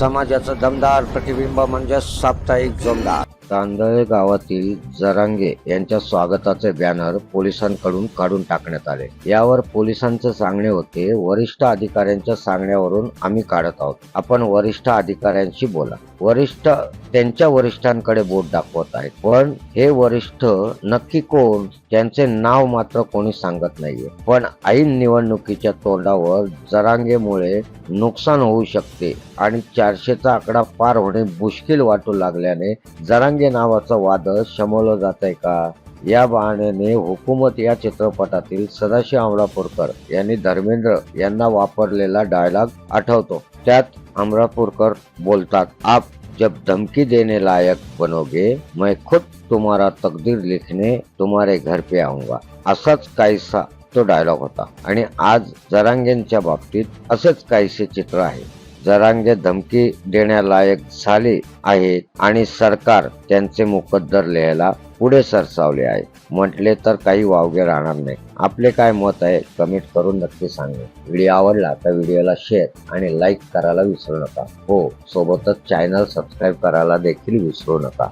समाजाचं दमदार प्रतिबिंब म्हणजे साप्ताहिक जोमदार. तांदळे गावातील जरांगे यांच्या स्वागताचे बॅनर पोलिसांकडून काढून टाकण्यात आले. यावर पोलिसांचे सांगणे होते वरिष्ठ अधिकाऱ्यांच्या सांगण्यावरून आम्ही काढत आहोत. आपण वरिष्ठ अधिकाऱ्यांशी बोला. वरिष्ठ त्यांच्या वरिष्ठांकडे बोट दाखवत आहेत. पण हे वरिष्ठ नक्की कोण? त्यांचे नाव मात्र कोणी सांगत नाहीये. पण ऐन निवडणुकीच्या तोंडावर जरांगेमुळे नुकसान होऊ शकते आणि चारशेचा आकडा पार होणे मुश्किल वाटू लागल्याने जरांगे नावाचं वादळ शमवलं जात आहे का? या बहाण्याने हुकूमत या चित्रपटातील सदाशिव अमरापूरकर यांनी धर्मेंद्र यांना वापरलेला डायलॉग आठवतो. त्यात अमरापूरकर बोलतात आप जब धमकी देने लायक बनोगे मैं खुद तुम्हारा तकदीर लिखने तुम्हारे घर पे आऊंगा। असाच काहीसा तो डायलॉग होता. आणि आज जरांगेंच्या बाबतीत असेच काहीसे चित्र आहे. जरांगे धमकी देण्यालायक झाले आहेत आणि सरकार त्यांचे मुकद्दर लिहायला पुढे सरसावले आहे. म्हटले तर काही वावगे राहणार नाही. आपले काय मत आहे कमेंट करून नक्की सांगा. व्हिडिओ आवडला तर व्हिडिओला शेअर आणि लाईक करायला विसरू नका. हो सोबतच चॅनल सबस्क्राईब करायला देखील विसरू नका.